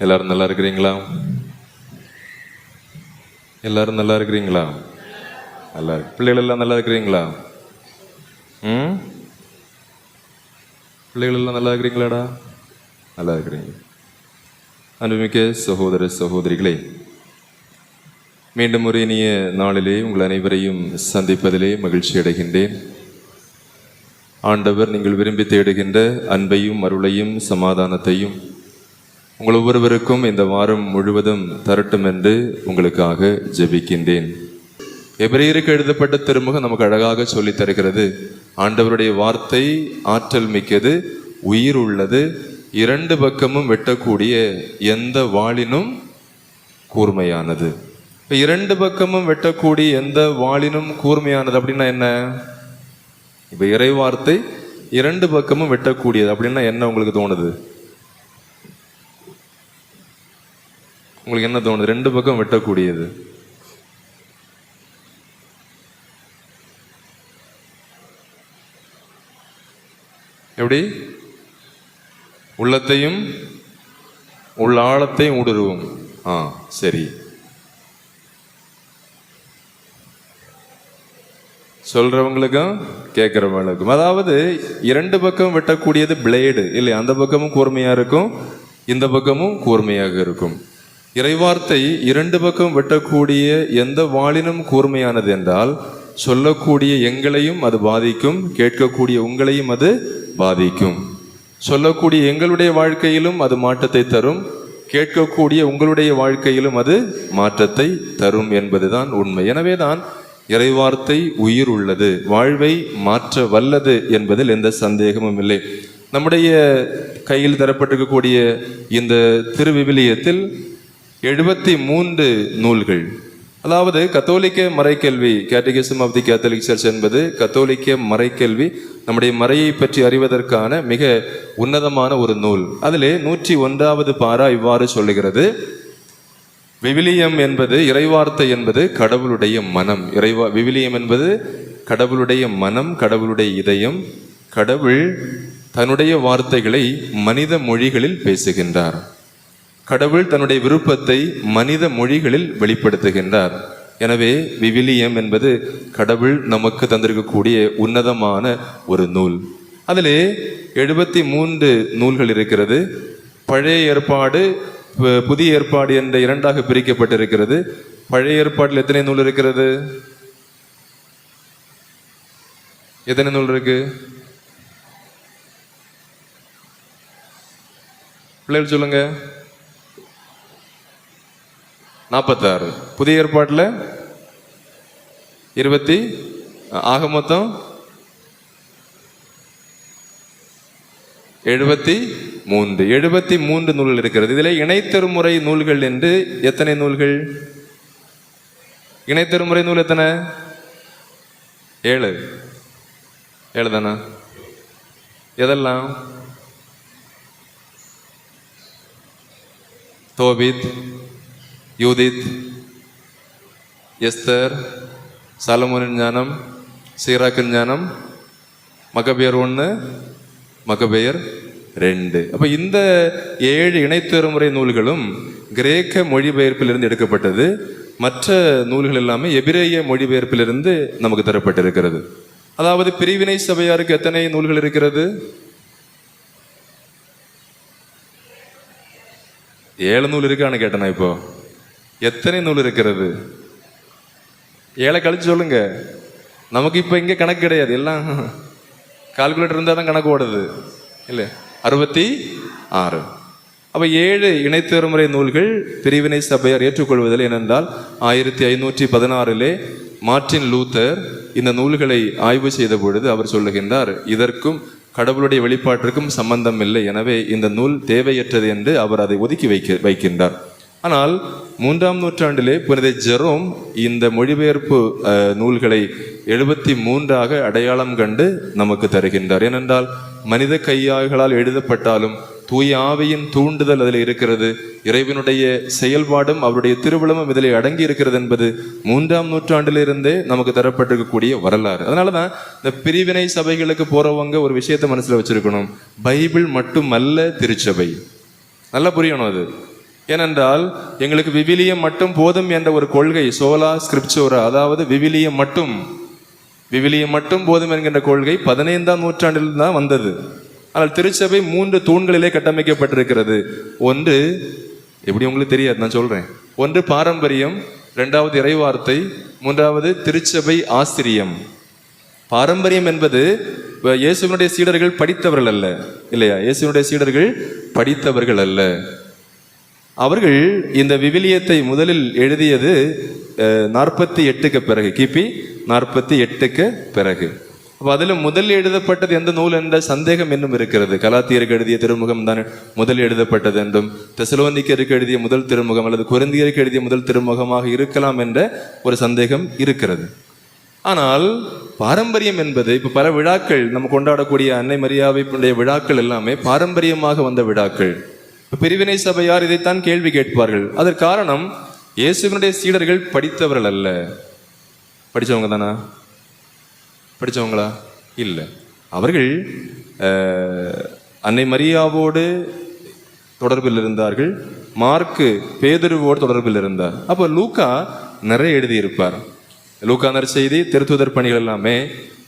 எல்லாரும் நல்லா இருக்கிறீங்களா எல்லாரும் நல்லா இருக்கிறீங்களா நல்லா இருக்கு பிள்ளைகள் எல்லாம் நல்லா இருக்கிறீங்களா ம் பிள்ளைகள் எல்லாம் நல்லா இருக்கிறீங்களாடா நல்லா இருக்கிறீங்க அன்புமிக்க சகோதர சகோதரிகளே மீண்டும் ஒரு இனிய நாளிலே உங்கள் அனைவரையும் சந்திப்பதிலே மகிழ்ச்சி அடைகின்றேன் ஆண்டவர் நீங்கள் விரும்பி தேடுகின்ற அன்பையும் அருளையும் சமாதானத்தையும் உங்கள் ஒவ்வொருவருக்கும் இந்த வாரம் முழுவதும் தரட்டும் என்று உங்களுக்காக ஜெபிக்கின்றேன். எபிரேயருக்கு எழுதப்பட்ட திருமுகம் நமக்கு அழகாக சொல்லித் தருகிறது. ஆண்டவருடைய வார்த்தை ஆற்றல் மிக்கது உயிர் உள்ளது இரண்டு பக்கமும் வெட்டக்கூடிய எந்த வாளினும் கூர்மையானது. இப்போ இரண்டு பக்கமும் வெட்டக்கூடிய எந்த வாளினும் கூர்மையானது அப்படின்னா என்ன? இப்போ இறை வார்த்தை இரண்டு பக்கமும் வெட்டக்கூடியது அப்படின்னா என்ன உங்களுக்கு தோணுது? உங்களுக்கு என்ன தோணுது? ரெண்டு பக்கம் வெட்டக்கூடியது. எப்படி? உள்ளத்தையும் உள்ள ஆழத்தையும் ஊடுருவும். ஆ சரி. சொல்றவங்களுக்கும் கேட்குறவங்களுக்கும். அதாவது இரண்டு பக்கம் வெட்டக்கூடியது பிளேடு இல்லை அந்த பக்கமும் கூர்மையா இருக்கும் இந்த பக்கமும் கூர்மையாக இருக்கும். இறைவார்த்தை இரண்டு பக்கம் வெட்டக்கூடிய எந்த வாளினும் கூர்மையானது என்றால் சொல்லக்கூடிய எங்களையும் அது பாதிக்கும் கேட்கக்கூடிய உங்களையும் அது பாதிக்கும். சொல்லக்கூடிய எங்களுடைய வாழ்க்கையிலும் அது மாற்றத்தை தரும் கேட்கக்கூடிய உங்களுடைய வாழ்க்கையிலும் அது மாற்றத்தை தரும் என்பதுதான் உண்மை. எனவேதான் இறைவார்த்தை உயிர் உள்ளது வாழ்வை மாற்ற வல்லது என்பதில் எந்த சந்தேகமும் இல்லை. நம்முடைய கையில் தரப்பட்டிருக்கக்கூடிய இந்த திருவிவிலியத்தில் எழுபத்தி மூன்று நூல்கள். அதாவது கத்தோலிக்க மறைக்கல்வி catechism of the Catholic church என்பது கத்தோலிக்க மறைக்கல்வி நம்முடைய மறையை பற்றி அறிவதற்கான மிக உன்னதமான ஒரு நூல். அதிலே நூற்றி ஒன்றாவது பாரா இவ்வாறு சொல்லுகிறது. விவிலியம் என்பது இறைவார்த்தை என்பது கடவுளுடைய மனம். இறைவா விவிலியம் என்பது கடவுளுடைய மனம் கடவுளுடைய இதயம். கடவுள் தன்னுடைய வார்த்தைகளை மனித மொழிகளில் பேசுகின்றார். கடவுள் தன்னுடைய விருப்பத்தை மனித மொழிகளில் வெளிப்படுத்துகின்றார். எனவே விவிலியம் என்பது கடவுள் நமக்கு தந்திருக்கக்கூடிய உன்னதமான ஒரு நூல். அதிலே எழுபத்தி மூன்று நூல்கள் இருக்கிறது. பழைய ஏற்பாடு புதிய ஏற்பாடு என்ற இரண்டாக பிரிக்கப்பட்டிருக்கிறது. பழைய ஏற்பாட்டில் எத்தனை நூல் இருக்கிறது? எத்தனை நூல் இருக்கு? பிள்ளைகள் சொல்லுங்க. நாற்பத்தாறு புதிய ஏற்பாட்டில்? இருபத்தி ஆக மொத்தம்? எழுபத்தி மூன்று. எழுபத்தி மூன்று நூல்கள் இருக்கிறது. இதில் இணைத்தருமுறை நூல்கள் என்று எத்தனை நூல்கள்? இணைத்தருமுறை நூல் எத்தனை? ஏழு. ஏழு தானா? எதெல்லாம்? தோபித். யூதித் எஸ்தர் சாலமோனின் ஞானம் சீராக்கின் ஞானம் மகபேர் ஒன்று மகபெயர் ரெண்டு. அப்போ இந்த ஏழு இணைத்தருமுறை நூல்களும் கிரேக்க மொழிபெயர்ப்பிலிருந்து எடுக்கப்பட்டது. மற்ற நூல்கள் எல்லாமே எபிரேய மொழிபெயர்ப்பிலிருந்து நமக்கு தரப்பட்டிருக்கிறது. அதாவது பிரிவினை சபையாருக்கு எத்தனை நூல்கள் இருக்கிறது? ஏழு நூல் இருக்கான்னு கேட்டேனா இப்போ? எத்தனை நூல் இருக்கிறது? ஏழை கழிச்சு சொல்லுங்க. நமக்கு இப்போ இங்கே கணக்கு கிடையாது. எல்லாம் கால்குலேட்டர் இருந்தால் தான் கணக்கு ஓடுது. இல்லை? அறுபத்தி ஆறு. அப்போ ஏழு இணைத்தேர்முறை நூல்கள் பிரிவினை சபையார் ஏற்றுக்கொள்வதில் ஏனென்றால் ஆயிரத்தி ஐநூற்றி பதினாறிலே மார்டின் லூத்தர் இந்த நூல்களை ஆய்வு செய்த பொழுது அவர் சொல்லுகின்றார் இதற்கும் கடவுளுடைய வெளிப்பாட்டிற்கும் சம்பந்தம் இல்லை. எனவே இந்த நூல் தேவையற்றது என்று அவர் அதை ஒதுக்கி வைக்க வைக்கின்றார். ஆனால் மூன்றாம் நூற்றாண்டிலே புனித ஜெரோம் இந்த மொழிபெயர்ப்பு நூல்களை எழுபத்தி மூன்றாக அடையாளம் கண்டு நமக்கு தருகின்றார். ஏனென்றால் மனித கையாள்களால் எழுதப்பட்டாலும் தூய ஆவியின் தூண்டுதல் அதில் இருக்கிறது இறைவனுடைய செயல்பாடும் அவருடைய திருவிழமும் இதில் அடங்கி இருக்கிறது என்பது மூன்றாம் நூற்றாண்டிலிருந்தே நமக்கு தரப்பட்டிருக்கக்கூடிய வரலாறு. அதனால தான் இந்த பிரிவினை சபைகளுக்கு போறவங்க ஒரு விஷயத்தை மனசில் வச்சிருக்கணும். பைபிள் மட்டுமல்ல திருச்சபை. நல்லா புரியணும் அது. ஏனென்றால் எங்களுக்கு விவிலியம் மட்டும் போதும் என்ற ஒரு கொள்கை சோலா ஸ்கிரிப்சோரா அதாவது விவிலியம் மட்டும். விவிலியம் மட்டும் போதும் என்கின்ற கொள்கை பதினைந்தாம் நூற்றாண்டில் தான் வந்தது. ஆனால் திருச்சபை மூன்று தூண்களிலே கட்டமைக்கப்பட்டிருக்கிறது. ஒன்று எப்படி உங்களுக்கு தெரியாது நான் சொல்கிறேன் ஒன்று பாரம்பரியம். ரெண்டாவது இறைவார்த்தை. மூன்றாவது திருச்சபை ஆசிரியம். பாரம்பரியம் என்பது இயேசுவனுடைய இயேசுவினுடைய சீடர்கள் படித்தவர்கள் அல்ல. இல்லையா? இயேசுவினுடைய சீடர்கள் படித்தவர்கள் அல்ல. அவர்கள் இந்த விவிலியத்தை முதலில் எழுதியது நாற்பத்தி எட்டுக்கு பிறகு கிபி நாற்பத்தி எட்டுக்கு பிறகு. அப்போ அதில் முதல் எழுதப்பட்டது எந்த நூல் என்ற சந்தேகம் இன்னும் இருக்கிறது. கலாத்தியருக்கு எழுதிய திருமுகம் தான் முதல் எழுதப்பட்டது என்றும் தெசலோனிக்கருக்கு எழுதிய முதல் திருமுகம் அல்லது குருந்தியருக்கு எழுதிய முதல் திருமுகமாக இருக்கலாம் என்ற ஒரு சந்தேகம் இருக்கிறது. ஆனால் பாரம்பரியம் என்பது இப்போ பல விழாக்கள் நம்ம கொண்டாடக்கூடிய அன்னை மரியாவை விழாக்கள் எல்லாமே பாரம்பரியமாக வந்த விழாக்கள். பிரிவினை சபையார் இதைத்தான் கேள்வி கேட்பார்கள்? அதற்கு காரணம் இயேசுவினுடைய சீடர்கள் படித்தவர்கள் அல்ல. படித்தவங்க தானா? படித்தவங்களா இல்லை. அவர்கள் அன்னை மரியாவோடு தொடர்பில் இருந்தார்கள். மார்க்கு பேதருவோடு தொடர்பில் இருந்தார். அப்போ லூக்கா நிறைய எழுதியிருப்பார். லூக்கா நற்செய்தி திருத்துதர் பணிகள் எல்லாமே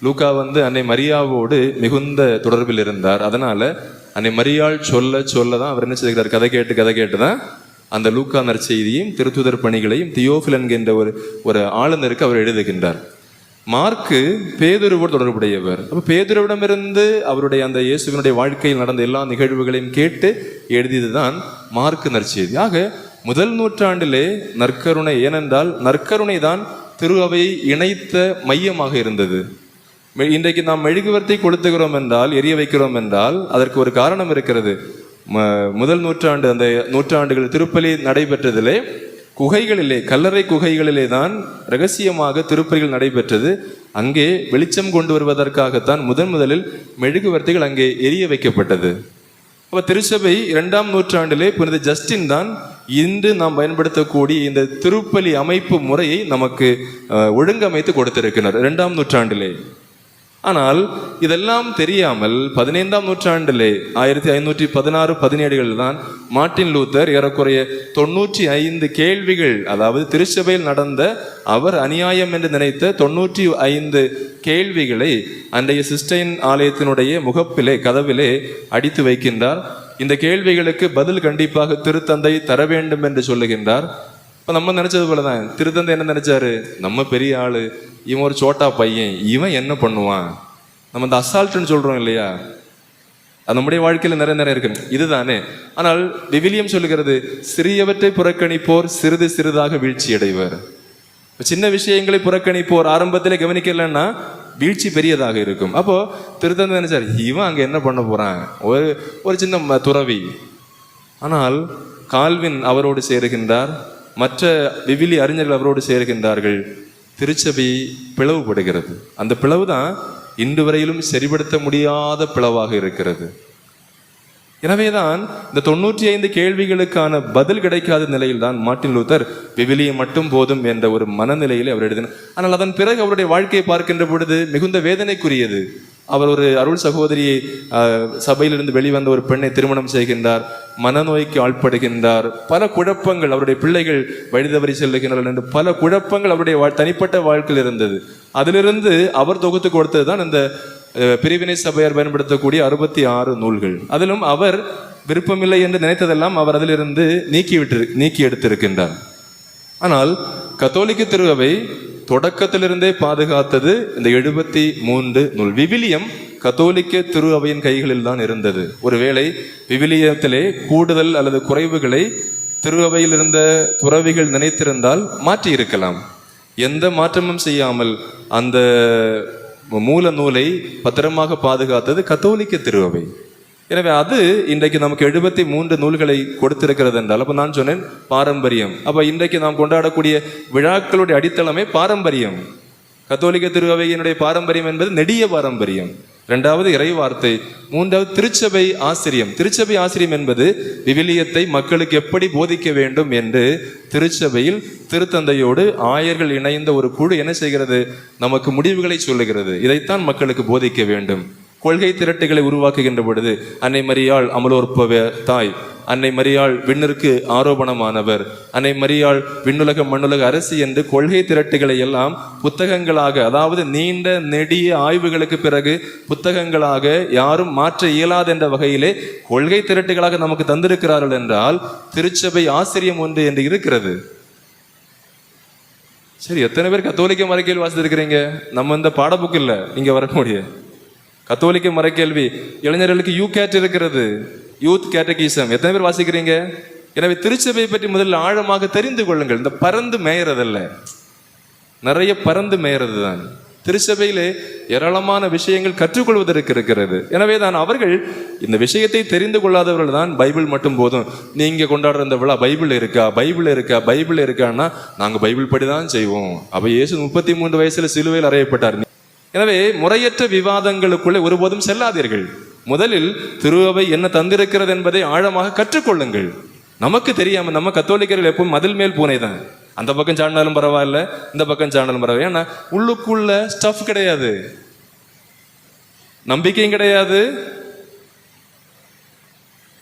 லூக்கா வந்து அன்னை மரியாவோடு மிகுந்த தொடர்பில் இருந்தார். அதனால அன்னை மரியாள் சொல்ல சொல்ல தான் அவர் என்ன செய்கிறார் கதை கேட்டு கதை கேட்டு தான் அந்த லூக்கா நற்செய்தியும் திருத்துதர் பணிகளையும் தியோஃபில் என்கின்ற ஒரு ஒரு ஆளுநருக்கு அவர் எழுதுகின்றார். மார்க்கு பேதுருவோடு தொடர்புடையவர். அப்போ பேதுருவிடமிருந்து அவருடைய அந்த இயேசுவினுடைய வாழ்க்கையில் நடந்த எல்லா நிகழ்வுகளையும் கேட்டு எழுதியதுதான் மார்க்கு நற்செய்தி. ஆக முதல் நூற்றாண்டிலே நற்கருணை ஏனென்றால் நற்கருணை தான் திரு இணைத்த மையமாக இருந்தது. மெ- இன்றைக்கு நாம் மெழுகுவர்த்தி கொளுத்துகிறோம் என்றால் எரிய வைக்கிறோம் என்றால் அதற்கு ஒரு காரணம் இருக்கிறது. ம- முதல் நூற்றாண்டு அந்த நூற்றாண்டுகள் திருப்பலி நடைபெற்றதிலே குகைகளிலே கல்லறை குகைகளிலே தான் ரகசியமாக திருப்பலிகள் நடைபெற்றது. அங்கே வெளிச்சம் கொண்டு வருவதற்காகத்தான் முதன் முதலில் மெழுகுவர்த்திகள் அங்கே எரிய வைக்கப்பட்டது. அப்போ திருச்சபை இரண்டாம் நூற்றாண்டிலே புனித ஜஸ்டின் தான் இன்று நாம் பயன்படுத்தக்கூடிய இந்த திருப்பலி அமைப்பு முறையை நமக்கு ஒழுங்கமைத்து கொடுத்திருக்கிறார். இரண்டாம் நூற்றாண்டிலே. ஆனால் இதெல்லாம் தெரியாமல் பதினைந்தாம் நூற்றாண்டிலே ஆயிரத்தி ஐநூற்றி பதினாறு பதினேழுகளில் தான் மார்ட்டின் லூத்தர் ஏறக்குறைய தொண்ணூற்றி ஐந்து கேள்விகள் அதாவது திருச்சபையில் நடந்த அவர் அநியாயம் என்று நினைத்த தொண்ணூற்றி ஐந்து கேள்விகளை அன்றைய சிஸ்டைன் ஆலயத்தினுடைய முகப்பிலே கதவிலே அடித்து வைக்கின்றார். இந்த கேள்விகளுக்கு பதில் கண்டிப்பாக திருத்தந்தை தர வேண்டும் என்று சொல்லுகின்றார். இப்போ நம்ம நினைச்சது போல தான் திருத்தந்தை என்ன நினைச்சாரு? நம்ம பெரிய ஆளு. இவன் ஒரு சோட்டா பையன். இவன் என்ன பண்ணுவான்? நம்ம இந்த அசால்ட்டுன்னு சொல்றோம் இல்லையா? அது நம்முடைய வாழ்க்கையில் நிறைய நிறைய இருக்கு. இதுதானே. ஆனால் விவிலியம் சொல்லுகிறது சிறியவற்றை புறக்கணிப்போர் சிறிது சிறிதாக வீழ்ச்சி அடைவர் சின்ன விஷயங்களை புறக்கணிப்போர் ஆரம்பத்தில் கவனிக்கலன்னா வீழ்ச்சி பெரியதாக இருக்கும். அப்போ திருத்தந்தை நினைச்சார் இவன் அங்க என்ன பண்ண போறான்? ஒரு ஒரு சின்ன ம- துறவி. ஆனால் கால்வின் அவரோடு சேருகின்றார். மற்ற விவிலி அறிஞர்கள் அவரோடு சேருகின்றார்கள். திருச்சபை பிளவுபடுகிறது. அந்த பிளவு தான் இன்று வரையிலும் சரிபடுத்த முடியாத பிளவாக இருக்கிறது. எனவேதான் இந்த தொண்ணூற்றி ஐந்து கேள்விகளுக்கான பதில் கிடைக்காத நிலையில் தான் மார்ட்டின் லூத்தர் விவிலியம் மட்டும் போதும் என்ற ஒரு மனநிலையில் அவர் எழுதினார். ஆனால் அதன் பிறகு அவருடைய வாழ்க்கையை பார்க்கின்ற பொழுது மிகுந்த வேதனைக்குரியது. அவர் ஒரு அருள் சகோதரியை சபையிலிருந்து வெளிவந்த ஒரு பெண்ணை திருமணம் செய்கின்றார் மனநோய்க்கு ஆட்படுகின்றார் பல குழப்பங்கள் அவருடைய பிள்ளைகள் வழிதவறி செல்லுகின்றனர் என்று பல குழப்பங்கள் அவருடைய தனிப்பட்ட வாழ்க்கையில் இருந்தது. அதிலிருந்து அவர் தொகுத்து கொடுத்தது தான் இந்த பிரிவினை சபையார் பயன்படுத்தக்கூடிய அறுபத்தி ஆறு நூல்கள். அதிலும் அவர் விருப்பமில்லை என்று நினைத்ததெல்லாம் அவர் அதிலிருந்து நீக்கிவிட்டு நீக்கி எடுத்திருக்கின்றார். ஆனால் கத்தோலிக்க திருவை தொடக்கத்திலிருந்தே பாதுகாத்தது இந்த எழுபத்தி மூன்று நூல். விவிலியம் கத்தோலிக்க திரு அவையின் கைகளில் தான் இருந்தது. ஒருவேளை விவிலியத்திலே கூடுதல் அல்லது குறைவுகளை திரு அவையில் இருந்த துறவிகள் நினைத்திருந்தால் மாற்றி இருக்கலாம் எந்த மாற்றமும் செய்யாமல் அந்த மூல நூலை பத்திரமாக பாதுகாத்தது கத்தோலிக்க திருவை. எனவே அது இன்றைக்கு நமக்கு எழுபத்தி மூன்று நூல்களை கொடுத்திருக்கிறது என்றால் அப்போ நான் சொன்னேன் பாரம்பரியம். அப்போ இன்றைக்கு நாம் கொண்டாடக்கூடிய விழாக்களுடைய அடித்தளமே பாரம்பரியம். கத்தோலிக்க திருவையினுடைய பாரம்பரியம் என்பது நெடிய பாரம்பரியம். இரண்டாவது இறை வார்த்தை மூன்றாவது திருச்சபை ஆசிரியம். திருச்சபை ஆசிரியம் என்பது விவிலியத்தை மக்களுக்கு எப்படி போதிக்க வேண்டும் என்று திருச்சபையில் திருத்தந்தையோடு ஆயர்கள் இணைந்த ஒரு குழு என்ன செய்கிறது? நமக்கு முடிவுகளை சொல்லுகிறது. இதைத்தான் மக்களுக்கு போதிக்க வேண்டும். கொள்கை திரட்டுகளை உருவாக்குகின்ற பொழுது அன்னை மரியாள் அமலோற்பவ தாய் அன்னை மரியாள் விண்ணிற்கு ஆரோபணமானவர் அன்னை மரியாள் விண்ணுலக மண்ணுலக அரசி என்று கொள்கை திரட்டுகளை எல்லாம் புத்தகங்களாக அதாவது நீண்ட நெடிய ஆய்வுகளுக்கு பிறகு புத்தகங்களாக யாரும் மாற்ற இயலாது என்ற வகையிலே கொள்கை திரட்டுகளாக நமக்கு தந்திருக்கிறார்கள் என்றால் திருச்சபை ஆசிரியம் ஒன்று என்று இருக்கிறது. சரி எத்தனை பேர் கத்தோலிக்க மறைக்கையில் வாசித்திருக்கிறீங்க? நம்ம இந்த பாடப்புக்கு இல்லை இங்கே வரக்கூடிய. கத்தோலிக்க மறைக்கேள்வி. இளைஞர்களுக்கு யூ கேட் இருக்கிறது. யூத் கேட்டகிசம் எத்தனை பேர் வாசிக்கிறீங்க? எனவே திருச்சபை பற்றி முதல்ல ஆழமாக தெரிந்து கொள்ளுங்கள். இந்த பறந்து மேயறதல்ல. நிறைய பறந்து மேயறது தான் திருச்சபையிலே ஏராளமான விஷயங்கள் கற்றுக்கொள்வதற்கு இருக்கிறது. எனவே தான் அவர்கள் இந்த விஷயத்தை தெரிந்து கொள்ளாதவர்கள் தான் பைபிள் மட்டும் போதும். நீங்கள் கொண்டாடுற இந்த விழா பைபிள் இருக்கா? பைபிள் இருக்கா? பைபிள் இருக்கான்னா நாங்கள் பைபிள் படி தான் செய்வோம். அப்போ இயேசு முப்பத்தி மூன்று வயசில் சிலுவையில் அறையப்பட்டார். எனவே முறையற்ற விவாதங்களுக்குள்ளே ஒருபோதும் செல்லாதீர்கள். முதலில் திருவை என்ன தந்திருக்கிறது என்பதை ஆழமாக கற்றுக்கொள்ளுங்கள். நமக்கு தெரியாமல் நம்ம கத்தோலிக்கர்கள் எப்பவும் மதில் மேல் பூனை தான். அந்த பக்கம் சாடினாலும் பரவாயில்ல இந்த பக்கம் சாடினாலும் பரவாயில்ல. ஏன்னா உள்ளுக்குள்ள ஸ்டஃப் கிடையாது. நம்பிக்கையும் கிடையாது.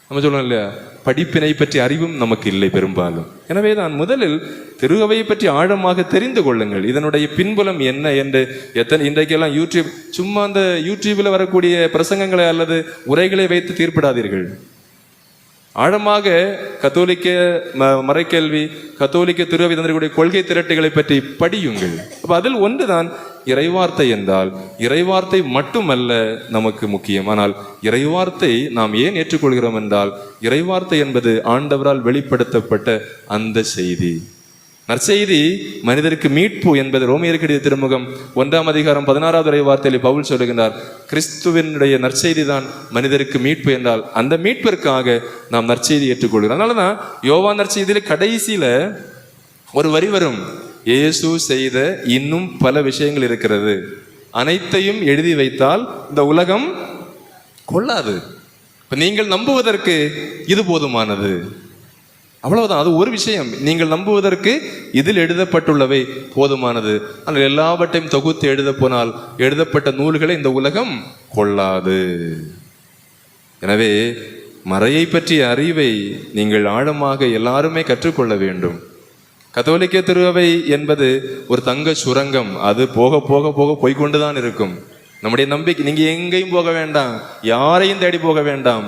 நம்ம சொல்லணும் இல்லையா? படிப்பினை பற்றி அறிவும் நமக்கு இல்லை பெரும்பாலும். எனவே தான் முதலில் திருகவையை பற்றி ஆழமாக தெரிந்து கொள்ளுங்கள். இதனுடைய பின்புலம் என்ன என்று எத்தனை இன்றைக்கெல்லாம் யூடியூப் சும்மா அந்த யூடியூபில் வரக்கூடிய பிரசங்கங்களை அல்லது உரைகளை வைத்து தீர்ப்பிடாதீர்கள். ஆழமாக கத்தோலிக்க ம- மறைக்கல்வி கத்தோலிக்க திருவை தந்திரக்கூடிய கொள்கை திரட்டுகளை பற்றி படியுங்கள். அப்போ அதில் ஒன்றுதான் இறைவார்த்தை என்றால் இறைவார்த்தை மட்டுமல்ல நமக்கு முக்கியம். ஆனால் இறைவார்த்தை நாம் ஏன் ஏற்றுக்கொள்கிறோம் என்றால் இறைவார்த்தை என்பது ஆண்டவரால் வெளிப்படுத்தப்பட்ட அந்த செய்தி. நற்செய்தி மனிதருக்கு மீட்பு என்பது ரோமியருக்கு எழுதிய திருமுகம். ஒன்றாம் அதிகாரம் பதினாறாவது உரை வார்த்தையில் பவுல் சொல்லுகின்றார் கிறிஸ்துவனுடைய நற்செய்தி தான் மனிதருக்கு மீட்பு என்றால் அந்த மீட்பிற்காக நாம் நற்செய்தி ஏற்றுக்கொள்கிறோம். அதனால தான் யோவா நற்செய்தியில கடைசியில ஒரு வரி வரும் இயேசு செய்த இன்னும் பல விஷயங்கள் இருக்கிறது. அனைத்தையும் எழுதி வைத்தால் இந்த உலகம் கொள்ளாது. இப்போ நீங்கள் நம்புவதற்கு இது போதுமானது. அவ்வளவுதான். அது ஒரு விஷயம். நீங்கள் நம்புவதற்கு இதில் எழுதப்பட்டுள்ளவை போதுமானது. ஆனால் எல்லாவற்றையும் தொகுத்து எழுத போனால் எழுதப்பட்ட நூல்களை இந்த உலகம் கொள்ளாது. எனவே மறையை பற்றிய அறிவை நீங்கள் ஆழமாக எல்லாருமே கற்றுக்கொள்ள வேண்டும். கத்தோலிக்க திருவை என்பது ஒரு தங்க சுரங்கம். அது போக போக போக போய்கொண்டுதான் இருக்கும். நம்முடைய நம்பிக்கை நீங்க எங்கேயும் போக வேண்டாம். யாரையும் தேடி போக வேண்டாம்.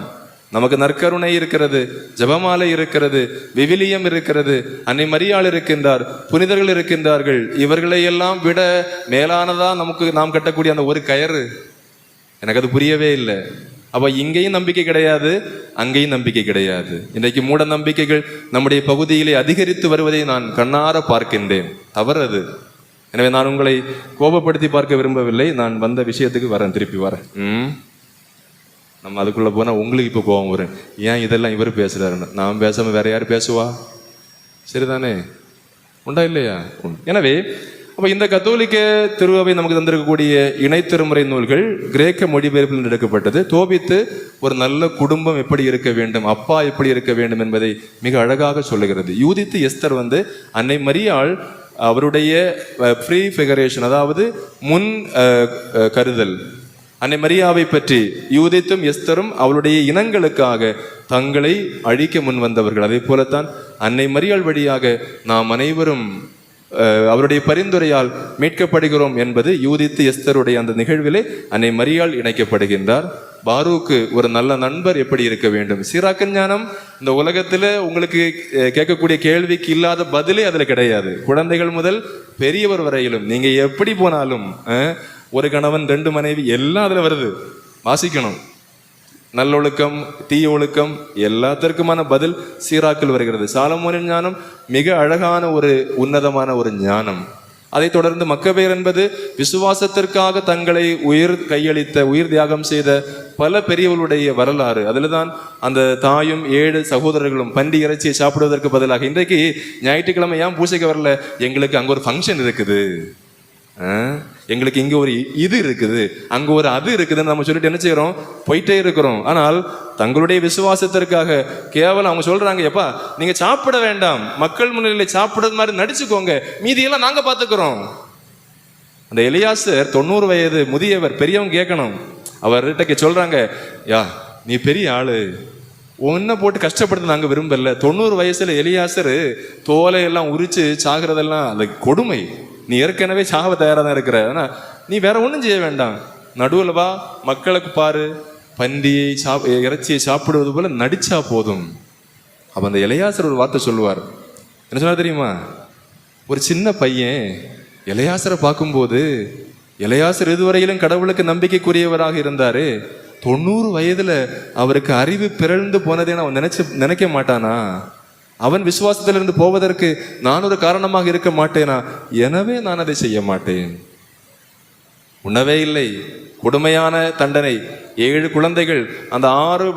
நமக்கு நற்கருணை இருக்கிறது ஜெபமாலை இருக்கிறது விவிலியம் இருக்கிறது அன்னை மரியாள் இருக்கின்றார் புனிதர்கள் இருக்கின்றார்கள் இவர்களை எல்லாம் விட மேலானதா நமக்கு நாம் கட்டக்கூடிய அந்த ஒரு கயறு? எனக்கு அது புரியவே இல்லை. அப்ப இங்கேயும் நம்பிக்கை கிடையாது அங்கேயும் நம்பிக்கை கிடையாது. இன்றைக்கு மூட நம்பிக்கைகள் நம்முடைய பகுதியிலே அதிகரித்து வருவதை நான் கண்ணார பார்க்கின்றேன். தவறது. எனவே நான் உங்களை கோபப்படுத்தி பார்க்க விரும்பவில்லை. நான் வந்த விஷயத்துக்கு வரேன் திருப்பி வரேன். ம். நம்ம அதுக்குள்ளே போனால் உங்களுக்கு இப்போ கோவம் வரும். ஏன் இதெல்லாம் இவர் பேசுகிறாருன்னு நாம் பேசாமல் வேற யார் பேசுவா? சரிதானே? உண்டா இல்லையா? எனவே அப்போ இந்த கத்தோலிக்க திருவாவை நமக்கு தந்திருக்கக்கூடிய இணை திருமுறை நூல்கள் கிரேக்க மொழிபெயர்ப்பில் எடுக்கப்பட்டது. தோபித்து ஒரு நல்ல குடும்பம் எப்படி இருக்க வேண்டும் அப்பா எப்படி இருக்க வேண்டும் என்பதை மிக அழகாக சொல்லுகிறது. யூதித்து எஸ்தர் வந்து அன்னை மரியாள் அவருடைய ப்ரீ ஃபிகரேஷன் அதாவது முன் கருதல் அன்னை மரியாவை பற்றி யூதித்தும் எஸ்தரும் அவளுடைய இனங்களுக்காக தங்களை அழிக்க முன் வந்தவர்கள். அதே போலத்தான் அன்னை மரியாள் வழியாக நாம் அனைவரும் அவருடைய பரிந்துரையால் மீட்கப்படுகிறோம் என்பது யூதித்து எஸ்தருடைய அந்த நிகழ்விலே அன்னை மரியாள் இணைக்கப்படுகின்றார். பாரூக்கு ஒரு நல்ல நண்பர் எப்படி இருக்க வேண்டும்? சீராக்க ஞானம் இந்த உலகத்தில் உங்களுக்கு கேட்கக்கூடிய கேள்விக்கு இல்லாத பதிலே அதில் கிடையாது. குழந்தைகள் முதல் பெரியவர் வரையிலும் நீங்கள் எப்படி போனாலும் ஒரு கணவன் ரெண்டு மனைவி எல்லாம் அதில் வருது. வாசிக்கணும். நல்லொழுக்கம் தீய ஒழுக்கம் எல்லாத்திற்குமான பதில் சீராக்கில் வருகிறது. சாலமோனின் ஞானம் மிக அழகான ஒரு உன்னதமான ஒரு ஞானம். அதைத் தொடர்ந்து மக்கபேர் என்பது விசுவாசத்திற்காக தங்களை உயிர் கையளித்த உயிர் தியாகம் செய்த பல பெரியவர்களுடைய வரலாறு. அதில் தான் அந்த தாயும் ஏழு சகோதரர்களும் பண்டி இறைச்சியை சாப்பிடுவதற்கு பதிலாக இன்றைக்கு ஞாயிற்றுக்கிழமை ஏன் பூசைக்கு வரல? எங்களுக்கு அங்கே ஒரு ஃபங்க்ஷன் இருக்குது. ஆ? எங்களுக்கு இங்கே ஒரு இது இருக்குது. அங்கே ஒரு அது இருக்குதுன்னு நம்ம சொல்லிட்டு என்ன செய்கிறோம் போயிட்டே இருக்கிறோம். ஆனால் தங்களுடைய விசுவாசத்திற்காக கேவலம் அவங்க சொல்கிறாங்க எப்பா நீங்கள் சாப்பிட வேண்டாம். மக்கள் முன்னிலையில் சாப்பிட்றது மாதிரி நடிச்சுக்கோங்க. மீதியெல்லாம் நாங்கள் பார்த்துக்குறோம் அந்த எலியாசர் தொண்ணூறு வயது முதியவர் பெரியவங்க கேட்கணும். அவர்கிட்ட சொல்கிறாங்க யா நீ பெரிய ஆளு. ஒன்றை போட்டு கஷ்டப்படுத்த நாங்கள் விரும்பல. தொண்ணூறு வயசில் எலியாசர் தோலை எல்லாம் உரிச்சு சாகிறதெல்லாம் அது கொடுமை. நீ ஏற்கனவே சாக தயாராக தான் இருக்கிற. ஆனால் நீ வேற ஒன்றும் செய்ய வேண்டாம். நடுவில் வா மக்களுக்கு பாரு. பன்றியை சாப் இறைச்சியை சாப்பிடுவது போல நடிச்சா போதும். அப்போ அந்த இளையாசர் ஒரு வார்த்தை சொல்லுவார். என்ன சொன்னா தெரியுமா? ஒரு சின்ன பையன் இளையாசரை பார்க்கும்போது இளையாசர் இதுவரையிலும் கடவுளுக்கு நம்பிக்கைக்குரியவராக இருந்தார். தொண்ணூறு வயதில் அவருக்கு அறிவு பிறழ்ந்து போனதே அவன் நினைச்சு நினைக்க மாட்டானா? அவன் விசுவாசத்திலிருந்து போவதற்கு நான் ஒரு காரணமாக இருக்க மாட்டேனா? எனவே நான் அதை செய்ய மாட்டேன். உணவே இல்லை. கொடுமையான தண்டனை. ஏழு குழந்தைகள் அந்த ஆறு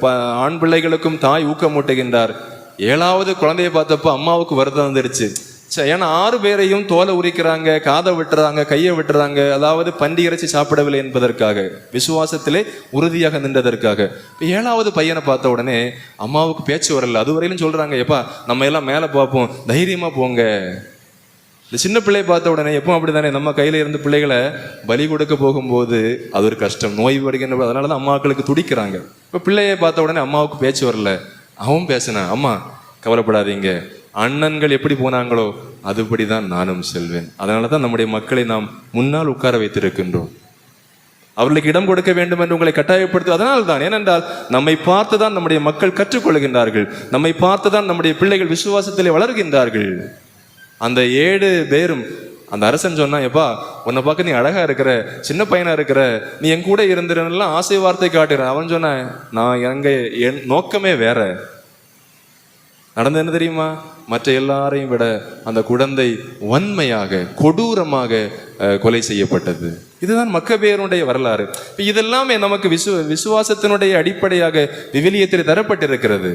ப- ஆண் பிள்ளைகளுக்கும் தாய் ஊக்கமூட்டுகின்றார். ஏழாவது குழந்தையை பார்த்தப்ப அம்மாவுக்கு வருத்தம் வந்துடுச்சு ச்சே, ஏன்னா ஆறு பேரையும் தோலை உரிக்கிறாங்க காதை விட்டுறாங்க கையை விட்டுறாங்க. அதாவது பண்டி இறைச்சி சாப்பிடவில்லை என்பதற்காக விசுவாசத்திலே உறுதியாக நின்றதற்காக. ஏழாவது பையனை பார்த்த உடனே அம்மாவுக்கு பேச்சு வரல. அதுவரையிலும் சொல்றாங்க எப்பா நம்ம எல்லாம் மேலே பார்ப்போம். தைரியமா போங்க. இந்த சின்ன பிள்ளையை பார்த்த உடனே எப்போ அப்படிதானே? நம்ம கையில இருந்து பிள்ளைகளை பலி கொடுக்க போகும்போது அது ஒரு கஷ்டம். நோய் வருகின்ற அதனால தான் அம்மாக்களுக்கு துடிக்கிறாங்க. இப்போ பிள்ளையை பார்த்த உடனே அம்மாவுக்கு பேச்சு வரல. அவன் பேசினான் அம்மா கவலைப்படாதீங்க. அண்ணன்கள் எப்படி போனாங்களோ அதுபடி தான் நானும் செல்வேன். அதனால தான் நம்முடைய மக்களை நாம் முன்னால் உட்கார வைத்திருக்கின்றோம். அவர்களுக்கு இடம் கொடுக்க வேண்டும் என்று உங்களை கட்டாயப்படுத்து அதனால் தான் ஏனென்றால் நம்மை பார்த்து தான் நம்முடைய மக்கள் கற்றுக்கொள்கின்றார்கள். நம்மை பார்த்து தான் நம்முடைய பிள்ளைகள் விசுவாசத்திலே வளர்கின்றார்கள். அந்த ஏழு பேரும் அந்த அரசன் சொன்னா எப்பா உன்னை பார்க்க நீ அழகா இருக்கிற சின்ன பையனா இருக்கிற நீ என் கூட இருந்துருன்னெல்லாம் ஆசை வார்த்தை காட்டுற அவன் சொன்ன நான் எங்க என் நோக்கமே வேற. நடந்தது என்ன தெரியுமா? மற்ற எல்லாரையும் விட அந்த குழந்தை வன்மையாக கொடூரமாக கொலை செய்யப்பட்டது. இதுதான் மக்கபேருடைய வரலாறு. இப்போ இதெல்லாமே நமக்கு விசு விசுவாசத்தினுடைய அடிப்படையாக விவிலியத்தில் தரப்பட்டிருக்கிறது.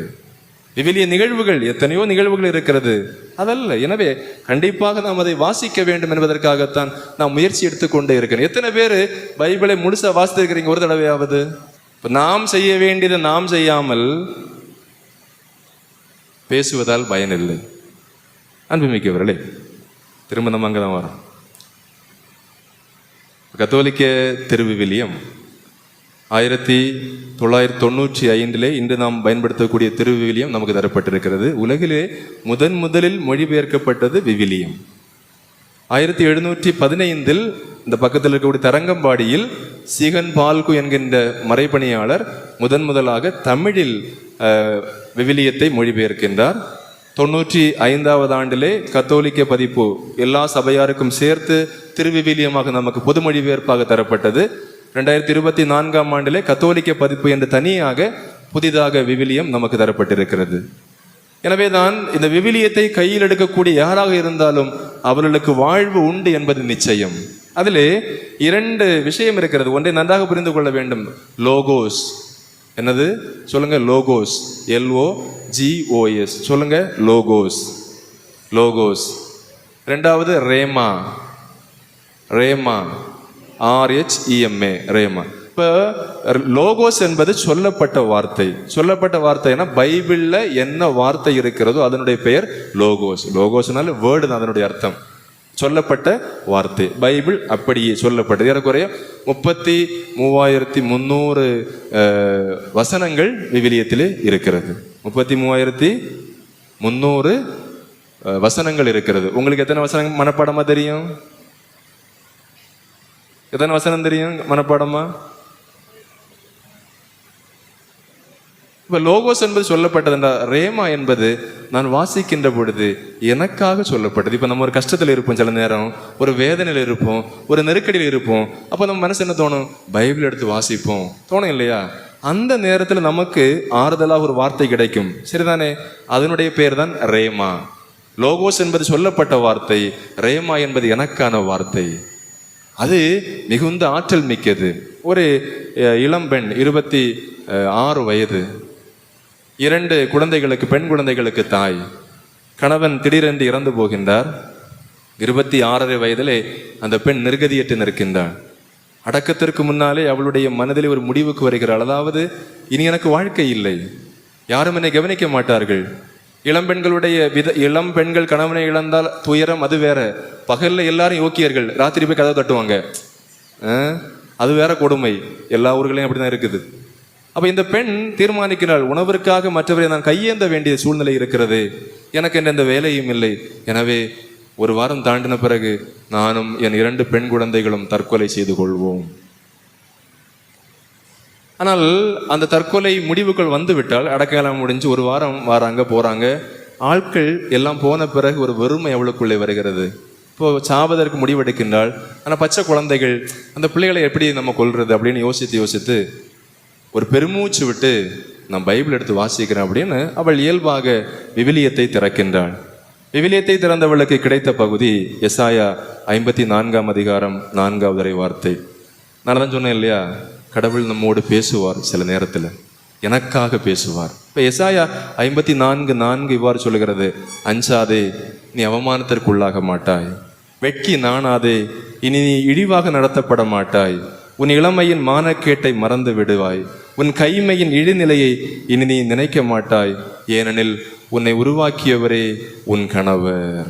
விவிலிய நிகழ்வுகள் எத்தனையோ நிகழ்வுகள் இருக்கிறது. அதல்ல எனவே கண்டிப்பாக நாம் அதை வாசிக்க வேண்டும் என்பதற்காகத்தான் நாம் முயற்சி எடுத்துக்கொண்டே இருக்கிறோம். எத்தனை பேர் பைபிளை முழுசா வாசித்திருக்கிறீங்க ஒரு தடவையாவது? இப்போ நாம் செய்ய வேண்டியதை நாம் செய்யாமல் பேசுவதால் பயனில்லை. அன்புமிக்கவர்களே திரும்ப நம்ம அங்கே தான் வரோம். கத்தோலிக்க திருவிவிலியம் ஆயிரத்தி தொள்ளாயிரத்தி தொண்ணூற்றி ஐந்திலே இன்று நாம் பயன்படுத்தக்கூடிய திருவிவிலியம் நமக்கு தரப்பட்டிருக்கிறது. உலகிலே முதன் முதலில் மொழிபெயர்க்கப்பட்டது விவிலியம். ஆயிரத்தி எழுநூற்றி பதினைந்தில் இந்த பக்கத்தில் இருக்கக்கூடிய தரங்கம்பாடியில் சீகன் பால்கு என்கின்ற மறைபணியாளர் முதன் முதலாக தமிழில் விவிலியத்தை மொழிபெயர்க்கின்றார். தொண்ணூற்றி ஐந்தாவது ஆண்டிலே கத்தோலிக்க பதிப்பு எல்லா சபையாருக்கும் சேர்த்து திருவிவிலியமாக நமக்கு பொது மொழிபெயர்ப்பாக தரப்பட்டது. ரெண்டாயிரத்தி இருபத்தி நான்காம் ஆண்டிலே கத்தோலிக்க பதிப்பு என்று தனியாக புதிதாக விவிலியம் நமக்கு தரப்பட்டிருக்கிறது. எனவே தான் இந்த விவிலியத்தை கையில் எடுக்கக்கூடிய யாராக இருந்தாலும் அவர்களுக்கு வாழ்வு உண்டு என்பது நிச்சயம். அதிலே இரண்டு விஷயம் இருக்கிறது. ஒன்றை நன்றாக புரிந்து கொள்ள வேண்டும். லோகோஸ். என்னது? சொல்லுங்க logos L O G O S சொல்லுங்க லோகோஸ் லோகோஸ் ரெண்டாவது rhema. Rhema. R H E M A rhema. இப்போ லோகோஸ் என்பது சொல்லப்பட்ட வார்த்தை. சொல்லப்பட்ட வார்த்தைனா பைபிளில் என்ன வார்த்தை இருக்கிறதோ அதனுடைய பெயர் லோகோஸ் லோகோஸ்னால வேர்டு தான் அதனுடைய அர்த்தம். சொல்லப்பட்ட வார்த்தை. பைபிள் அப்படியே சொல்லப்பட்டது. ஏறக்குறைய முப்பத்தி மூவாயிரத்தி முந்நூறு வசனங்கள் விவிலியத்திலே இருக்கிறது. முப்பத்தி மூவாயிரத்தி முந்நூறு வசனங்கள் இருக்கிறது. உங்களுக்கு எத்தனை வசனம் மனப்பாடமா தெரியும்? எத்தனை வசனம் தெரியும் மனப்பாடமா? இப்போ லோகோஸ் என்பது சொல்லப்பட்டது என்றால் ரேமா என்பது நான் வாசிக்கின்ற பொழுது எனக்காக சொல்லப்பட்டது. இப்போ நம்ம ஒரு கஷ்டத்தில் இருப்போம் சில நேரம். ஒரு வேதனையில் இருப்போம் ஒரு நெருக்கடியில் இருப்போம். அப்போ நம்ம மனசு என்ன தோணும்? பைபிள் எடுத்து வாசிப்போம். தோணும் இல்லையா? அந்த நேரத்தில் நமக்கு ஆறுதலாக ஒரு வார்த்தை கிடைக்கும். சரிதானே? அதனுடைய பேர் தான் ரேமா. லோகோஸ் என்பது சொல்லப்பட்ட வார்த்தை ரேமா என்பது எனக்கான வார்த்தை. அது மிகுந்த ஆற்றல் மிக்கது. ஒரு இளம்பெண் இருபத்தி ஆறு வயது. இரண்டு குழந்தைகளுக்கு பெண் குழந்தைகளுக்கு தாய். கணவன் திடீரென்று இறந்து போகின்றார். இருபத்தி ஆறரை வயதிலே அந்த பெண் நிர்கதியற்று நிற்கின்றாள். அடக்கத்திற்கு முன்னாலே அவளுடைய மனதிலே ஒரு முடிவுக்கு வருகிறாள். அதாவது இனி எனக்கு வாழ்க்கை இல்லை. யாரும் என்னை கவனிக்க மாட்டார்கள். இளம்பெண்களுடைய வித இளம் பெண்கள் கணவனை இழந்தால் துயரம் அது வேற. பகலில் எல்லாரும் யோக்கியர்கள். ராத்திரி போய் கதவை தட்டுவாங்க. ஆ? அது வேற கொடுமை. எல்லா ஊர்களையும் அப்படிதான் இருக்குது. அப்ப இந்த பெண் தீர்மானிக்கிறாள் உணவிற்காக மற்றவரை நான் கையேந்த வேண்டிய சூழ்நிலை இருக்கிறது. எனக்கு என்ற எந்த வேலையும் இல்லை. எனவே ஒரு வாரம் தாண்டின பிறகு நானும் என் இரண்டு பெண் குழந்தைகளும் தற்கொலை செய்து கொள்வோம். ஆனால் அந்த தற்கொலை முடிவுகள் வந்துவிட்டால் அடக்கலாம் முடிஞ்சு ஒரு வாரம் வராங்க போறாங்க. ஆட்கள் எல்லாம் போன பிறகு ஒரு வெறுமை அவளுக்குள்ளே வருகிறது. இப்போ சாவதற்கு முடிவெடுக்கின்றாள். ஆனால் பச்சை குழந்தைகள் அந்த பிள்ளைகளை எப்படி நம்ம கொல்றது அப்படின்னு யோசித்து யோசித்து ஒரு பெருமூச்சு விட்டு நான் பைபிள் எடுத்து வாசிக்கிறேன் அப்படின்னு அவள் இயல்பாக விவிலியத்தை திறக்கின்றாள். விவிலியத்தை திறந்தவளுக்கு கிடைத்த பகுதி எசாயா ஐம்பத்தி நான்காம் அதிகாரம் நான்காவது வார்த்தை. நான் தான் சொன்னேன் இல்லையா? கடவுள் நம்மோடு பேசுவார் சில நேரத்தில். எனக்காக பேசுவார். இப்போ எசாயா ஐம்பத்தி நான்கு நான்கு இவ்வாறு சொல்லுகிறது. அஞ்சாதே நீ அவமானத்திற்குள்ளாக மாட்டாய். வெட்கி நாணாதே இனி நீ இழிவாக நடத்தப்பட மாட்டாய். உன் இளமையின் மானக்கேட்டை மறந்து விடுவாய். உன் கைமையின் இழிநிலையை இனி நீ நினைக்க மாட்டாய். ஏனெனில் உன்னை உருவாக்கியவரே உன் கணவர்.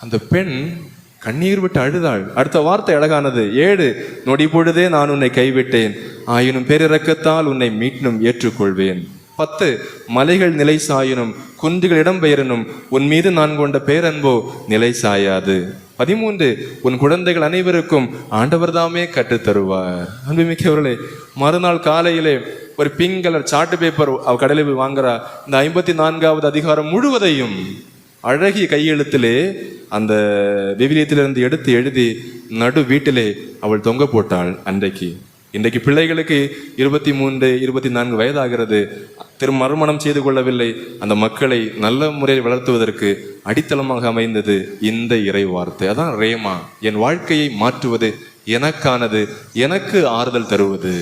அந்த பெண் கண்ணீர் விட்டு அழுதாள். அடுத்த வார்த்தை அழகானது. ஏழு நொடி பொழுதே நான் உன்னை கைவிட்டேன். ஆயினும் பேரிறக்கத்தால் உன்னை மீட்டும் ஏற்றுக்கொள்வேன். பத்து மலைகள் நிலை சாயினும் குன்றுகள் இடம்பெயரனும் உன் மீது நான் கொண்ட பேரன்போ நிலை சாயாது. பதிமூன்று உன் குழந்தைகள் அனைவருக்கும் ஆண்டவர் தாமே கற்றுத்தருவார். அன்புமிக்கவர்களே மறுநாள் காலையிலே ஒரு பிங்க் கலர் சார்ட் பேப்பர் அவ கடையில் போய் வாங்குறா. இந்த ஐம்பத்தி நான்காவது அதிகாரம் முழுவதையும் அழகிய கையெழுத்திலே அந்த விவிலியத்திலிருந்து எடுத்து எழுதி நடு வீட்டிலே அவள் தொங்க போட்டாள் அன்றைக்கு. இன்றைக்கு பிள்ளைகளுக்கு இருபத்தி மூன்று இருபத்தி நான்கு வயதாகிறது. திரு மறுமணம் செய்து கொள்ளவில்லை. அந்த மக்களை நல்ல முறையில் வளர்த்துவதற்கு அடித்தளமாக அமைந்தது இந்த இறை வார்த்தை. அதான் ரேமா. என் வாழ்க்கையை மாற்றுவது எனக்கானது எனக்கு ஆறுதல் தருவது.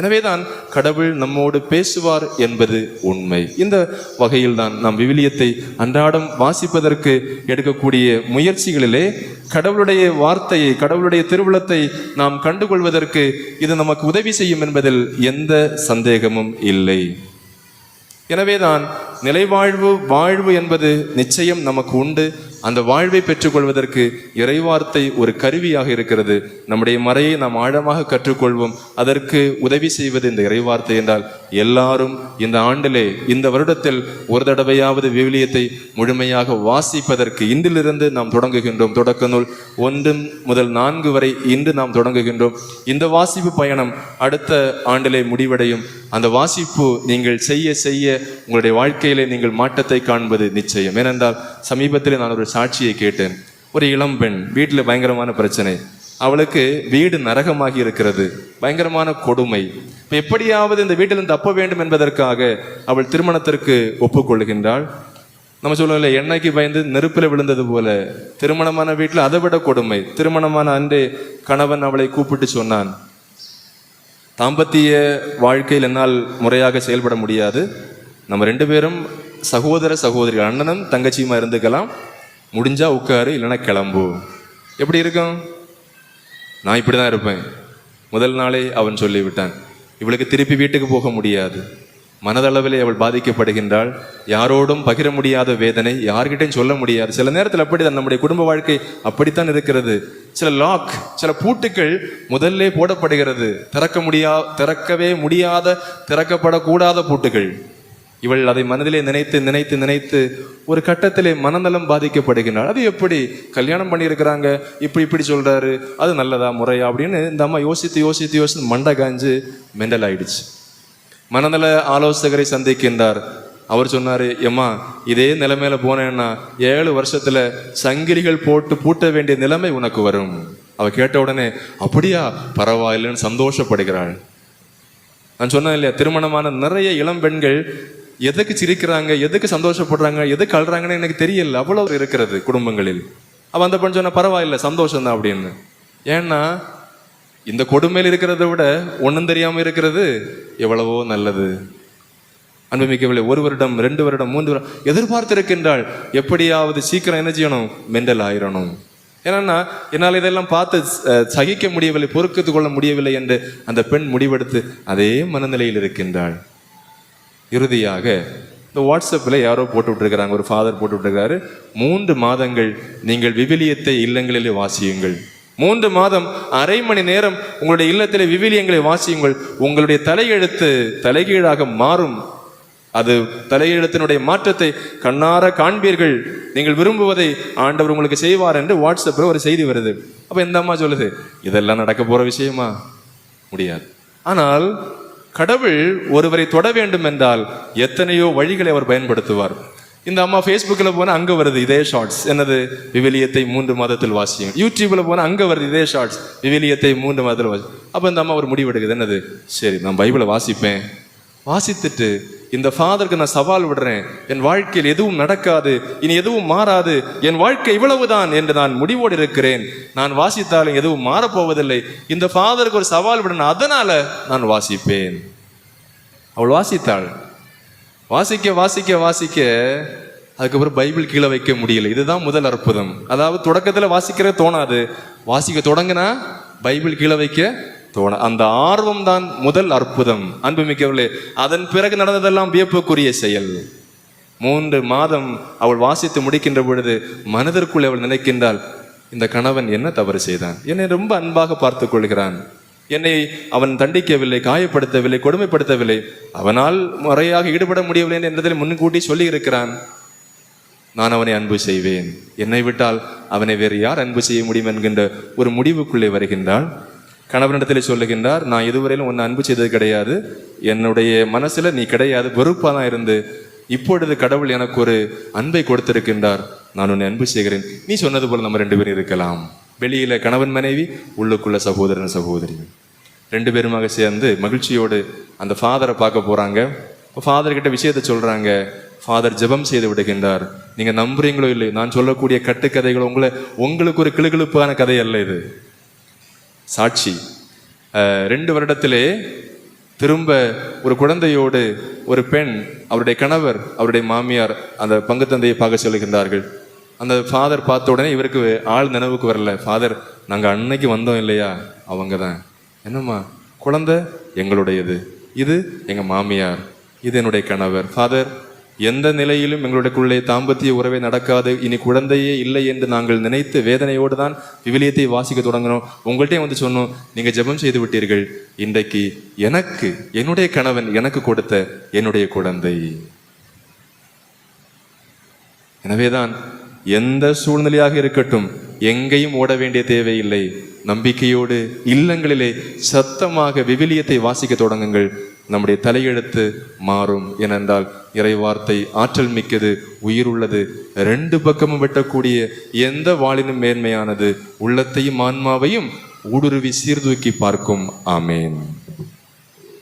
எனவேதான் கடவுள் நம்மோடு பேசுவார் என்பது உண்மை. இந்த வகையில் தான் நாம் விவிலியத்தை அன்றாடம் வாசிப்பதற்கு எடுக்கக்கூடிய முயற்சிகளிலே கடவுளுடைய வார்த்தையை கடவுளுடைய திருவுளத்தை நாம் கண்டுகொள்வதற்கு இது நமக்கு உதவி செய்யும் என்பதில் எந்த சந்தேகமும் இல்லை. எனவேதான் நிலைவாழ்வு வாழ்வு என்பது நிச்சயம் நமக்கு உண்டு. அந்த வாழ்வை பெற்றுக்கொள்வதற்கு இறைவார்த்தை ஒரு கருவியாக இருக்கிறது. நம்முடைய மறையை நாம் ஆழமாக கற்றுக்கொள்வோம். அதற்கு உதவி செய்வது இந்த இறைவார்த்தை என்றால் எல்லாரும் இந்த ஆண்டிலே இந்த வருடத்தில் ஒரு தடவையாவது விவிலியத்தை முழுமையாக வாசிப்பதற்கு இன்றிலிருந்து நாம் தொடங்குகின்றோம். தொடக்க நூல் ஒன்று முதல் நான்கு வரை இன்று நாம் தொடங்குகின்றோம். இந்த வாசிப்பு பயணம் அடுத்த ஆண்டிலே முடிவடையும். அந்த வாசிப்பு நீங்கள் செய்ய செய்ய உங்களுடைய வாழ்க்கையிலே நீங்கள் மாற்றத்தை காண்பது நிச்சயம். ஏனென்றால் சமீபத்தில் நான் ஒரு சாட்சியை கேட்டேன். ஒரு இளம் பெண் வீட்டில் பயங்கரமான பிரச்சனை. அவளுக்கு வீடு நரகமாகி இருக்கிறது. பயங்கரமான கொடுமை. எப்படியாவது இந்த வீட்டிலிருந்து தப்ப வேண்டும் என்பதற்காக அவள் திருமணத்திற்கு ஒப்புக்கொள்கின்றாள். நம்ம சொல்லுவோம்ல எண்ணெய்க்கு பயந்து நெருப்பில் விழுந்தது போல. திருமணமான வீட்டில் அதை விட கொடுமை. திருமணமான அன்றே கணவன் அவளை கூப்பிட்டு சொன்னான். தாம்பத்திய வாழ்க்கையில் என்னால் முறையாக செயல்பட முடியாது. நம்ம ரெண்டு பேரும் சகோதர சகோதரிகள் அண்ணனும் தங்கச்சியுமா இருந்துக்கலாம். முடிஞ்சா உட்காரு இல்லைன்னா கிளம்பு. எப்படி இருக்கும்? நான் இப்படி தான் இருப்பேன். முதல் நாளே அவன் சொல்லிவிட்டான் இவளுக்கு திருப்பி வீட்டுக்கு போக முடியாது. மனதளவிலே அவள் பாதிக்கப்படுகின்றாள். யாரோடும் பகிர முடியாத வேதனை யார்கிட்டையும் சொல்ல முடியாது. சில நேரத்தில் அப்படிதான் நம்முடைய குடும்ப வாழ்க்கை அப்படித்தான் இருக்கிறது. சில லாக் சில பூட்டுக்கள் முதல்ல போடப்படுகிறது. திறக்க முடியா திறக்கவே முடியாத திறக்கப்படக்கூடாத பூட்டுகள் இவள் அதை மனதிலே நினைத்து நினைத்து நினைத்து ஒரு கட்டத்திலே மனநலம் பாதிக்கப்படுகின்றாள். அது எப்படி? கல்யாணம் பண்ணியிருக்கிறாங்க. இப்படி இப்படி சொல்றாரு. அது நல்லதா முறையா அப்படின்னு இந்த அம்மா யோசித்து யோசித்து யோசித்து மண்டை காஞ்சு மெண்டல் ஆயிடுச்சு. மனநல ஆலோசகரை சந்திக்கின்றார். அவர் சொன்னாரு எம்மா இதே நிலைமையில போனேன்னா ஏழு வருஷத்துல சங்கிலிகள் போட்டு பூட்ட வேண்டிய நிலைமை உனக்கு வரும். அவ கேட்ட உடனே அப்படியா? பரவாயில்லைன்னு சந்தோஷப்படுகிறாள். நான் சொன்னேன் இல்லையா திருமணமான நிறைய இளம் பெண்கள் எதுக்கு சிரிக்கிறாங்க? எதுக்கு சந்தோஷப்படுறாங்க? எதுக்கு அழுறாங்கன்னு எனக்கு தெரியல. அவ்வளவு இருக்கிறது குடும்பங்களில். அவன் அந்த பொண்ணு சொன்ன பரவாயில்ல சந்தோஷம் தான் அப்படின்னு. ஏன்னா இந்த கொடுமையில் இருக்கிறத விட ஒன்றும் தெரியாமல் இருக்கிறது எவ்வளவோ நல்லது. அன்புமிக்கவில்லை ஒரு வருடம் ரெண்டு வருடம் மூன்று வருடம் எதிர்பார்த்திருக்கின்றாள் எப்படியாவது சீக்கிரம் என்ன செய்யணும்? மெண்டல் ஆயிரணும். ஏன்னா என்னால் இதெல்லாம் பார்த்து சகிக்க முடியவில்லை பொறுக்கத்து கொள்ள முடியவில்லை என்று அந்த பெண் முடிவெடுத்து அதே மனநிலையில் இருக்கின்றாள். இறுதியாக இந்த வாட்ஸ்அப்பில் யாரோ போட்டு விட்டுருக்கிறாங்க ஒரு ஃபாதர் போட்டு விட்டுருக்காரு மூன்று மாதங்கள் நீங்கள் விவிலியத்தை இல்லங்களிலே வாசியுங்கள். மூன்று மாதம் அரை மணி நேரம் உங்களுடைய இல்லத்தில் விவிலியங்களை வாசியுங்கள். உங்களுடைய தலையெழுத்து தலைகீழாக மாறும். அது தலையெழுத்தினுடைய மாற்றத்தை கண்ணார காண்பீர்கள். நீங்கள் விரும்புவதை ஆண்டவர் உங்களுக்கு செய்வார் என்று வாட்ஸ்அப்பில் ஒரு செய்தி வருது. அப்போ இந்த அம்மா சொல்லுது இதெல்லாம் நடக்க போகிற விஷயமா? முடியாது. ஆனால் கடவுள் ஒருவரை தொட வேண்டும் என்றால் எத்தனையோ வழிகளை அவர் பயன்படுத்துவார். இந்த அம்மா ஃபேஸ்புக்கில் போனால் அங்கே வருது இதே ஷார்ட்ஸ் என்னது? விவிலியத்தை மூன்று மாதத்தில் வாசியும். யூடியூப்பில் போனால் அங்கே வருது இதே ஷார்ட்ஸ் விவிலியத்தை மூன்று மாதத்தில் வாசி. அப்போ இந்த அம்மா ஒரு முடிவெடுக்குது. என்னது? சரி நான் பைபிளை வாசிப்பேன். வாசித்துட்டு இந்த ஃபாதருக்கு நான் சவால் விடுறேன். என் வாழ்க்கையில் எதுவும் நடக்காது இனி எதுவும் மாறாது. என் வாழ்க்கை இவ்வளவுதான் என்று நான் முடிவோடு இருக்கிறேன். நான் வாசித்தாலும் எதுவும் மாறப்போவதில்லை. இந்த ஃபாதருக்கு ஒரு சவால் விடணும். அதனால நான் வாசிப்பேன். அவள் வாசித்தாள். வாசிக்க வாசிக்க வாசிக்க அதுக்கப்புறம் பைபிள் கீழே வைக்க முடியல. இதுதான் முதல் அற்புதம். அதாவது தொடக்கத்தில் வாசிக்கிற தோணாது. வாசிக்க தொடங்கினா பைபிள் கீழே வைக்க தோண அந்த ஆர்வம் தான் முதல் அற்புதம். அன்புமிக்கவர்களே அதன் பிறகு நடந்ததெல்லாம் வியப்புக்குரிய செயல். மூன்று மாதம் அவள் வாசித்து முடிக்கின்ற பொழுது மனதிற்குள் அவள் நினைக்கின்றாள் இந்த கணவன் என்ன தவறு செய்தான்? என்னை ரொம்ப அன்பாக பார்த்து கொள்கிறான். என்னை அவன் தண்டிக்கவில்லை காயப்படுத்தவில்லை கொடுமைப்படுத்தவில்லை. அவனால் முறையாக ஈடுபட முடியவில்லை என்றதில் முன்கூட்டி சொல்லி இருக்கிறான் நான் அவனை அன்பு செய்வேன். என்னை விட்டால் அவனை வேறு யார் அன்பு செய்ய முடியும் என்கின்ற ஒரு முடிவுக்குள்ளே வருகின்றாள். கணவனிடத்தில் சொல்லுகின்றார் நான் இதுவரையிலும் உன்னை அன்பு செய்தது கிடையாது. என்னுடைய மனசுல நீ கிடையாது வெறுப்பாக தான் இருந்து. இப்பொழுது கடவுள் எனக்கு ஒரு அன்பை கொடுத்திருக்கின்றார். நான் உன்னை அன்பு செய்கிறேன். நீ சொன்னது போல நம்ம ரெண்டு பேரும் இருக்கலாம். வெளியில கணவன் மனைவி உள்ளுக்குள்ள சகோதரன் சகோதரி. ரெண்டு பேருமாக சேர்ந்து மகிழ்ச்சியோடு அந்த ஃபாதரை பார்க்க போறாங்க. ஃபாதர்கிட்ட விஷயத்தை சொல்றாங்க. ஃபாதர் ஜெபம் செய்து விடுகின்றார். நீங்க நம்புறீங்களோ இல்லை நான் சொல்லக்கூடிய கட்டுக்கதைகள் உங்களை உங்களுக்கு ஒரு கிளுகிழுப்பான கதை அல்ல இது. சாட்சி. ரெண்டு வருடத்திலே திரும்ப ஒரு குழந்தையோடு ஒரு பெண் அவருடைய கணவர் அவருடைய மாமியார் அந்த பங்கு தந்தையை பார்க்க சொல்லுகின்றார்கள் அந்த ஃபாதர் பார்த்த உடனே இவருக்கு ஆள் நினைவுக்கு வரல. ஃபாதர் நாங்கள் அன்னைக்கு வந்தோம் இல்லையா? அவங்க தான். என்னம்மா? குழந்தை எங்களுடையது. இது எங்கள் மாமியார். இது என்னுடைய கணவர். ஃபாதர் எந்த நிலையிலும் எங்களுடையக்குள்ளே தாம்பத்திய உறவே நடக்காது. இனி குழந்தையே இல்லை என்று நாங்கள் நினைத்து வேதனையோடு தான் விவிலியத்தை வாசிக்க தொடங்கினோம். உங்கள்கிட்டயே வந்து சொன்னோம் நீங்க ஜெபம் செய்து விட்டீர்கள். இன்றைக்கு எனக்கு என்னுடைய கணவன் எனக்கு கொடுத்த என்னுடைய குழந்தை. எனவேதான் எந்த சூழ்நிலையாக இருக்கட்டும் எங்கேயும் ஓட வேண்டிய தேவையில்லை. நம்பிக்கையோடு இல்லங்களிலே சத்தமாக விவிலியத்தை வாசிக்க தொடங்குங்கள். நம்முடைய தலையெழுத்து மாறும் ஏனென்றால் இறைவார்த்தை ஆற்றல் மிக்கது உயிருள்ளது ரெண்டு பக்கமும் வெட்டக்கூடிய எந்த வாளினும் மேன்மையானது உள்ளத்தையும் ஆன்மாவையும் ஊடுருவி சீர்தூக்கி பார்க்கும். ஆமேன்.